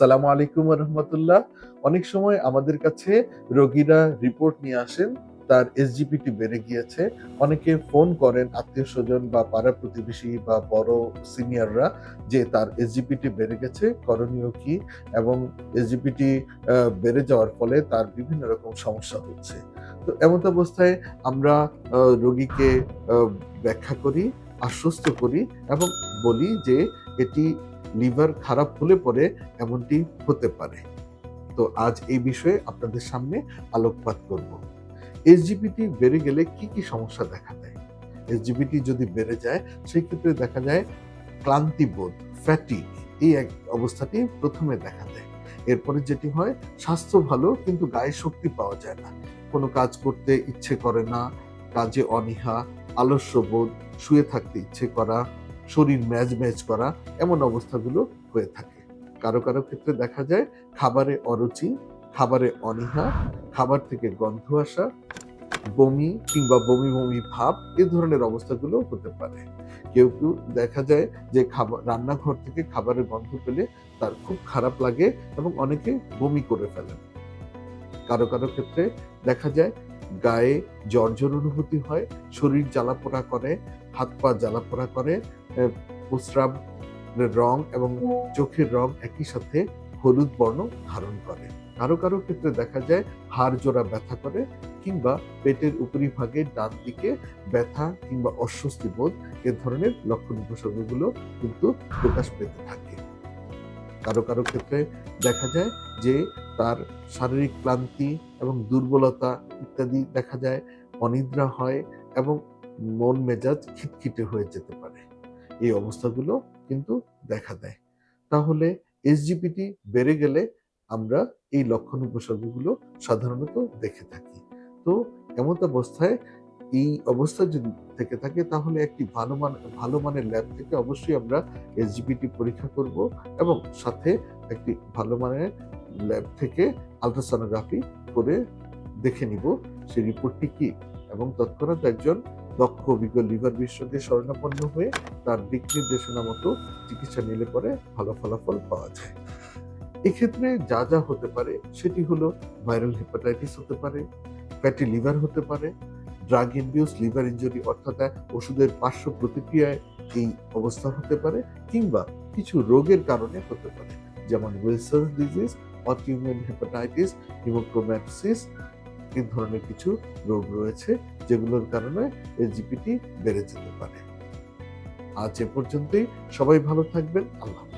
আসসালামু আলাইকুম রহমতুল্লাহ। অনেক সময় আমাদের কাছে রোগীরা রিপোর্ট নিয়ে আসেন, তার এসজিপিটি বেড়ে গিয়েছে। অনেকে ফোন করেন আত্মীয় স্বজন বা পাড়া প্রতিবেশী বা বড় সিনিয়ররা যে তার এসজিপিটি বেড়ে গেছে, করণীয় কি? এবং এসজিপিটি বেড়ে যাওয়ার ফলে তার বিভিন্ন রকম সমস্যা হচ্ছে। তো এমন অবস্থায় আমরা রোগীকে ব্যাখ্যা করি, আশ্বস্ত করি এবং বলি যে এটি লিভার খারাপ হলে পরে এমনটি হতে পারে। তো আজ এই বিষয়ে আপনাদের সামনে আলোকপাত করব। এসজিপিটি বেড়ে গেলে কি কি সমস্যা দেখা দেয়? এসজিপিটি যদি বেড়ে যায়, সেই ক্ষেত্রে দেখা যায় ক্লান্তিবোধ ফ্যাটিক এই এক অবস্থাটি প্রথমে দেখা দেয়। এরপরে যেটি হয়, স্বাস্থ্য ভালো কিন্তু গায়ে শক্তি পাওয়া যায় না। কোনো কাজ করতে ইচ্ছে করে না, কাজে অনীহা আলস্যবোধ শুয়ে থাকতে ইচ্ছে করা শরীর ম্যাজ ম্যাজ করা এমন অবস্থাগুলো হয়ে থাকে। কারও কারও ক্ষেত্রে দেখা যায় খাবারে অরুচি, খাবারে অনীহা, খাবার থেকে গন্ধ আসা, বমি কিংবা বমি বমি ভাব এ ধরনের অবস্থাগুলো হতে পারে। কেউ কেউ দেখা যায় যে খাবার রান্নাঘর থেকে খাবারের গন্ধ পেলে তার খুব খারাপ লাগে এবং অনেকে বমি করে ফেলেন কারও কারও ক্ষেত্রে দেখা যায় গায়ে জর্জর অনুভূতি হয়, শরীর জ্বালাপোড়া করে হাত পা জ্বালাপোড়া করে প্রস্রাব রং এবং চোখের রং একই সাথে হলুদ বর্ণ ধারণ করে। কারও কারও ক্ষেত্রে দেখা যায় হাড় জোড়া ব্যথা করে কিংবা পেটের উপরিভাগে ডান দিকে ব্যথা কিংবা অস্বস্তি বোধ এ ধরনের লক্ষণ উপসর্গগুলো কিন্তু প্রকাশ পেতে থাকে। কারও কারও ক্ষেত্রে দেখা যায় যে তার শারীরিক ক্লান্তি এবং দুর্বলতা ইত্যাদি দেখা যায়, অনিদ্রা হয় এবং মন মেজাজ খিটখিটে হয়ে যেতে পারে। এই অবস্থাগুলো কিন্তু দেখা দেয়। তাহলে এসজিপিটি বেড়ে গেলে আমরা এই লক্ষণ উপসর্গগুলো সাধারণত দেখে থাকি। তো এমন অবস্থায় এই অবস্থা যদি থেকে থাকে, তাহলে একটি ভালো মান, ভালো মানের ল্যাব থেকে অবশ্যই আমরা এসজিপিটি পরীক্ষা করব এবং সাথে একটি ভালো মানের ল্যাব থেকে আলট্রাসোনোগ্রাফি করে দেখে নিব। সেই রিপোর্টটি কি? এবং তৎক্ষণাৎ একজন দক্ষ অভিজ্ঞ লিভার বিশেষজ্ঞের শরণাপন্ন হয়ে তার দিক নির্দেশনা মতো চিকিৎসা নিলে পরে ভালো ফলাফল পাওয়া যায়। এক্ষেত্রে যা যা হতে পারে সেটি হলো ভাইরাল হেপাটাইটিস হতে পারে, ফ্যাটি লিভার হতে পারে, ড্রাগ ইনডিউস লিভার ইঞ্জুরি অর্থাৎ ওষুধের পার্শ্ব প্রতিক্রিয়ায় এই অবস্থা হতে পারে কিংবা কিছু রোগের কারণে হতে পারে, যেমন Wilson disease autoimmune hepatitis hemochromatosis এই ধরনের কিছু রোগ রয়েছে যেগুলোর কারণে এই জিপিটি বেড়ে যেতে পারে। আজ এ পর্যন্তই। সবাই ভালো থাকবেন। আল্লাহ।